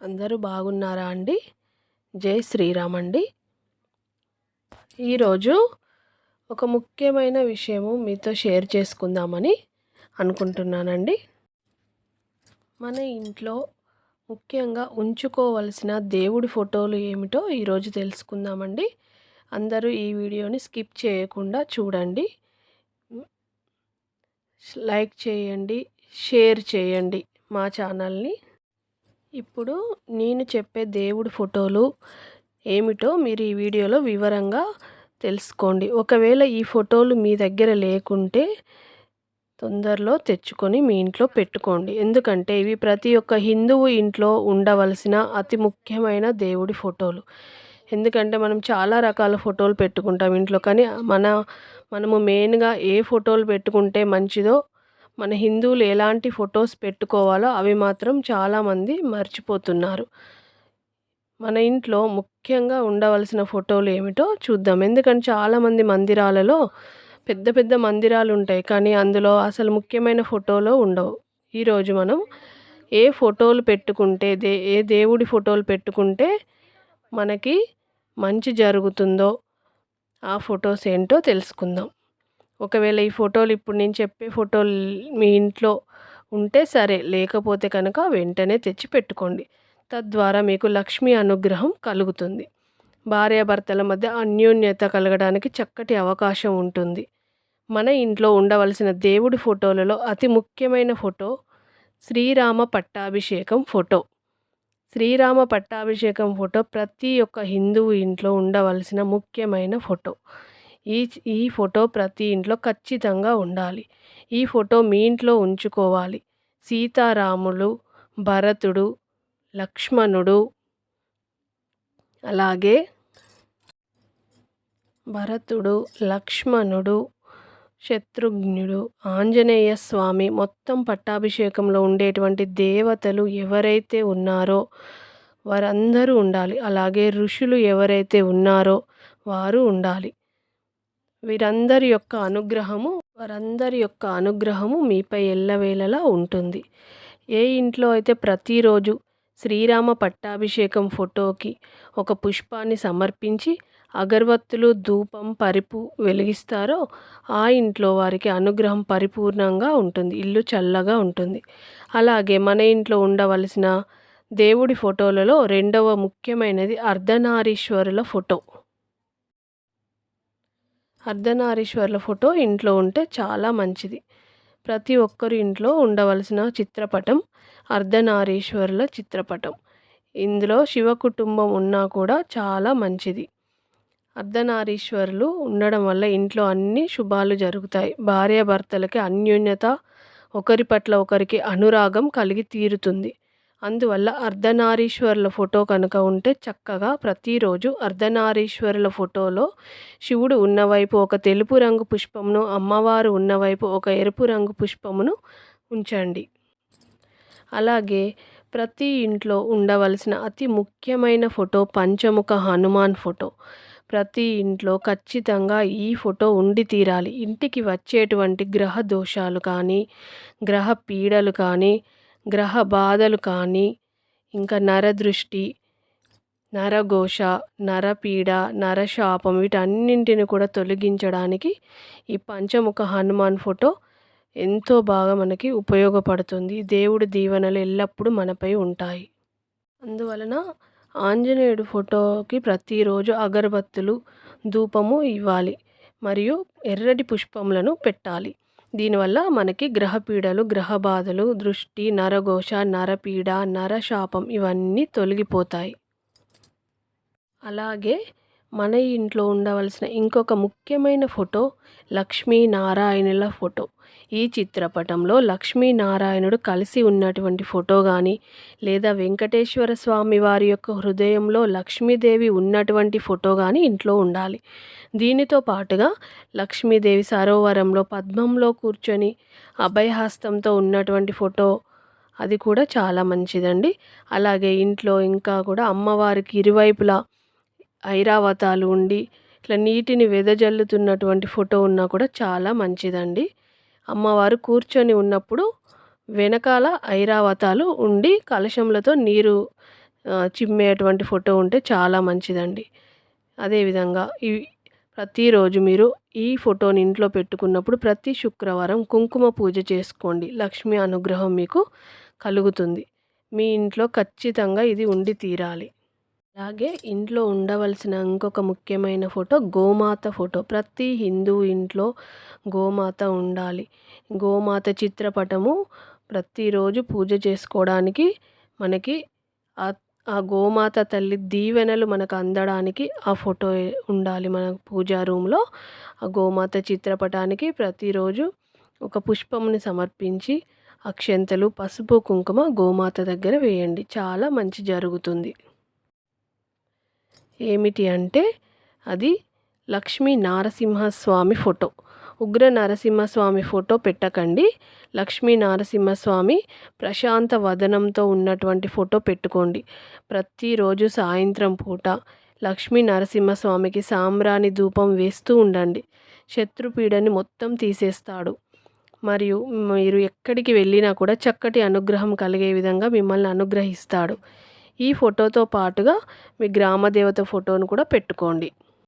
అందరూ బాగున్నారా అండి? జై శ్రీరామ్ అండి. ఈరోజు ఒక ముఖ్యమైన విషయము మీతో షేర్ చేసుకుందామని అనుకుంటున్నానండి. మన ఇంట్లో ముఖ్యంగా ఉంచుకోవలసిన దేవుడి ఫోటోలు ఏమిటో ఈరోజు తెలుసుకుందామండి. అందరూ ఈ వీడియోని స్కిప్ చేయకుండా చూడండి. లైక్ చేయండి షేర్ చేయండి మా ఛానల్ని. ఇప్పుడు నేను చెప్పే దేవుడి ఫోటోలు ఏమిటో మీరు ఈ వీడియోలో వివరంగా తెలుసుకోండి. ఒకవేళ ఈ ఫోటోలు మీ దగ్గర లేకుంటే తొందరలో తెచ్చుకొని మీ ఇంట్లో పెట్టుకోండి. ఎందుకంటే ఇవి ప్రతి ఒక్క హిందువు ఇంట్లో ఉండవలసిన అతి ముఖ్యమైన దేవుడి ఫోటోలు. ఎందుకంటే మనం చాలా రకాల ఫోటోలు పెట్టుకుంటాం ఇంట్లో. కానీ మన మనము మెయిన్గా ఏ ఫోటోలు పెట్టుకుంటే మంచిదో మన హిందువులు ఎలాంటి ఫొటోస్ పెట్టుకోవాలో అవి మాత్రం చాలామంది మర్చిపోతున్నారు. మన ఇంట్లో ముఖ్యంగా ఉండవలసిన ఫోటోలు ఏమిటో చూద్దాం. ఎందుకంటే చాలామంది మందిరాలలో పెద్ద పెద్ద మందిరాలు ఉంటాయి. కానీ అందులో అసలు ముఖ్యమైన ఫోటోలు ఉండవు. ఈరోజు మనం ఏ ఫోటోలు పెట్టుకుంటే దే ఏ దేవుడి ఫోటోలు పెట్టుకుంటే మనకి మంచి జరుగుతుందో ఆ ఫొటోస్ ఏంటో తెలుసుకుందాం. ఒకవేళ ఈ ఫోటోలు ఇప్పుడు నేను చెప్పే ఫోటోలు మీ ఇంట్లో ఉంటే సరే లేకపోతే కనుక వెంటనే తెచ్చి పెట్టుకోండి తద్వారా మీకు లక్ష్మీ అనుగ్రహం కలుగుతుంది. భార్యాభర్తల మధ్య అన్యోన్యత కలగడానికి చక్కటి అవకాశం ఉంటుంది. మన ఇంట్లో ఉండవలసిన దేవుడి ఫోటోలలో అతి ముఖ్యమైన ఫోటో శ్రీరామ పట్టాభిషేకం ఫోటో. శ్రీరామ పట్టాభిషేకం ఫోటో ప్రతి ఒక్క హిందువు ఇంట్లో ఉండవలసిన ముఖ్యమైన ఫోటో. ఈ ఈ ఫోటో ప్రతి ఇంట్లో ఖచ్చితంగా ఉండాలి. ఈ ఫోటో మీ ఇంట్లో ఉంచుకోవాలి. సీతారాములు భరతుడు లక్ష్మణుడు అలాగే భరతుడు లక్ష్మణుడు శత్రుఘ్నుడు ఆంజనేయ స్వామి మొత్తం పట్టాభిషేకంలో ఉండేటువంటి దేవతలు ఎవరైతే ఉన్నారో వారందరూ ఉండాలి. అలాగే ఋషులు ఎవరైతే ఉన్నారో వారు ఉండాలి. వీరందరి యొక్క అనుగ్రహము వారందరి యొక్క అనుగ్రహము మీపై ఎల్లవేళలా ఉంటుంది. ఏ ఇంట్లో అయితే ప్రతిరోజు శ్రీరామ పట్టాభిషేకం ఫోటోకి ఒక పుష్పాన్ని సమర్పించి అగరవత్తులు ధూపం పరిపు వెలిగిస్తారో ఆ ఇంట్లో వారికి అనుగ్రహం పరిపూర్ణంగా ఉంటుంది ఇల్లు చల్లగా ఉంటుంది. అలాగే మన ఇంట్లో ఉండవలసిన దేవుడి ఫోటోలలో రెండవ ముఖ్యమైనది అర్ధనారీశ్వరుల ఫోటో. అర్ధనారీశ్వర్ల ఫోటో ఇంట్లో ఉంటే చాలా మంచిది. ప్రతి ఒక్కరు ఇంట్లో ఉండవలసిన చిత్రపటం అర్ధనారీశ్వర్ల చిత్రపటం. ఇందులో శివ కుటుంబం ఉన్నా కూడా చాలా మంచిది. అర్ధనారీశ్వరులు ఉండడం వల్ల ఇంట్లో అన్ని శుభాలు జరుగుతాయి. భార్యాభర్తలకి అన్యోన్యత ఒకరి పట్ల ఒకరికి అనురాగం కలిగి తీరుతుంది. అందువల్ల అర్ధనారీశ్వరుల ఫోటో కనుక ఉంటే చక్కగా ప్రతిరోజు అర్ధనారీశ్వరుల ఫోటోలో శివుడు ఉన్నవైపు ఒక తెలుపు రంగు పుష్పమును అమ్మవారు ఉన్నవైపు ఒక ఎరుపు రంగు పుష్పమును ఉంచండి. అలాగే ప్రతి ఇంట్లో ఉండవలసిన అతి ముఖ్యమైన ఫోటో పంచముఖ హనుమాన్ ఫోటో. ప్రతి ఇంట్లో ఖచ్చితంగా ఈ ఫోటో ఉండి తీరాలి. ఇంటికి వచ్చేటువంటి గ్రహ దోషాలు కానీ గ్రహ పీడలు కానీ గ్రహ బాధలు కానీ ఇంకా నరదృష్టి నరఘోష నరపీడ నరశాపం వీటన్నింటిని కూడా తొలగించడానికి ఈ పంచముఖ హనుమాన్ ఫోటో ఎంతో బాగా మనకి ఉపయోగపడుతుంది. దేవుడి దీవెనలు ఎల్లప్పుడూ మనపై ఉంటాయి. అందువలన ఆంజనేయుడు ఫోటోకి ప్రతిరోజు అగరబత్తులు ధూపము ఇవ్వాలి. మరియు ఎర్రటి పుష్పములను పెట్టాలి. దీనివల్ల మనకి గ్రహపీడలు గ్రహ బాధలు దృష్టి నరఘోష నరపీడ నరశాపం ఇవన్నీ తొలగిపోతాయి. అలాగే మన ఇంట్లో ఉండవలసిన ఇంకొక ముఖ్యమైన ఫోటో లక్ష్మీనారాయణుల ఫోటో. ఈ చిత్రపటంలో లక్ష్మీనారాయణుడు కలిసి ఉన్నటువంటి ఫోటో కానీ లేదా వెంకటేశ్వర స్వామి వారి యొక్క హృదయంలో లక్ష్మీదేవి ఉన్నటువంటి ఫోటో కానీ ఇంట్లో ఉండాలి. దీనితో పాటుగా లక్ష్మీదేవి సరోవరంలో పద్మంలో కూర్చొని అభయహస్తంతో ఉన్నటువంటి ఫోటో అది కూడా చాలా మంచిదండి. అలాగే ఇంట్లో ఇంకా కూడా అమ్మవారికి ఇరువైపులా ఐరావతాలు ఉండి ఇట్లా నీటిని వెదజల్లుతున్నటువంటి ఫోటో ఉన్నా కూడా చాలా మంచిదండి. అమ్మవారు కూర్చొని ఉన్నప్పుడు వెనకాల ఐరావతాలు ఉండి కలశంలతో నీరు చిమ్మేటువంటి ఫోటో ఉంటే చాలా మంచిదండి. అదేవిధంగా ఈ ప్రతిరోజు మీరు ఈ ఫోటోని ఇంట్లో పెట్టుకున్నప్పుడు ప్రతి శుక్రవారం కుంకుమ పూజ చేసుకోండి. లక్ష్మి అనుగ్రహం మీకు కలుగుతుంది. మీ ఇంట్లో ఖచ్చితంగా ఇది ఉండి తీరాలి. అలాగే ఇంట్లో ఉండవలసిన ఇంకొక ముఖ్యమైన ఫోటో గోమాత ఫోటో. ప్రతి హిందూ ఇంట్లో గోమాత ఉండాలి. గోమాత చిత్రపటము ప్రతిరోజు పూజ చేసుకోవడానికి మనకి ఆ గోమాత తల్లి దీవెనలు మనకు అందడానికి ఆ ఫోటో ఉండాలి మన పూజా రూమ్లో. ఆ గోమాత చిత్రపటానికి ప్రతిరోజు ఒక పుష్పముని సమర్పించి అక్షంతలు పసుపు కుంకుమ గోమాత దగ్గర వేయండి. చాలా మంచి జరుగుతుంది. ఏమిటి అంటే అది లక్ష్మీ నారసింహస్వామి ఫోటో. ఉగ్ర నరసింహస్వామి ఫోటో పెట్టకండి. లక్ష్మీ నరసింహస్వామి ప్రశాంత వదనంతో ఉన్నటువంటి ఫోటో పెట్టుకోండి. ప్రతిరోజు సాయంత్రం పూట లక్ష్మీ నరసింహస్వామికి సాంబ్రాణి ధూపం వేస్తూ ఉండండి. శత్రుపీడని మొత్తం తీసేస్తాడు. మరియు మీరు ఎక్కడికి వెళ్ళినా కూడా చక్కటి అనుగ్రహం కలిగే విధంగా మిమ్మల్ని అనుగ్రహిస్తాడు. ఈ ఫోటోతో పాటుగా మీ గ్రామదేవత ఫోటోను కూడా పెట్టుకోండి.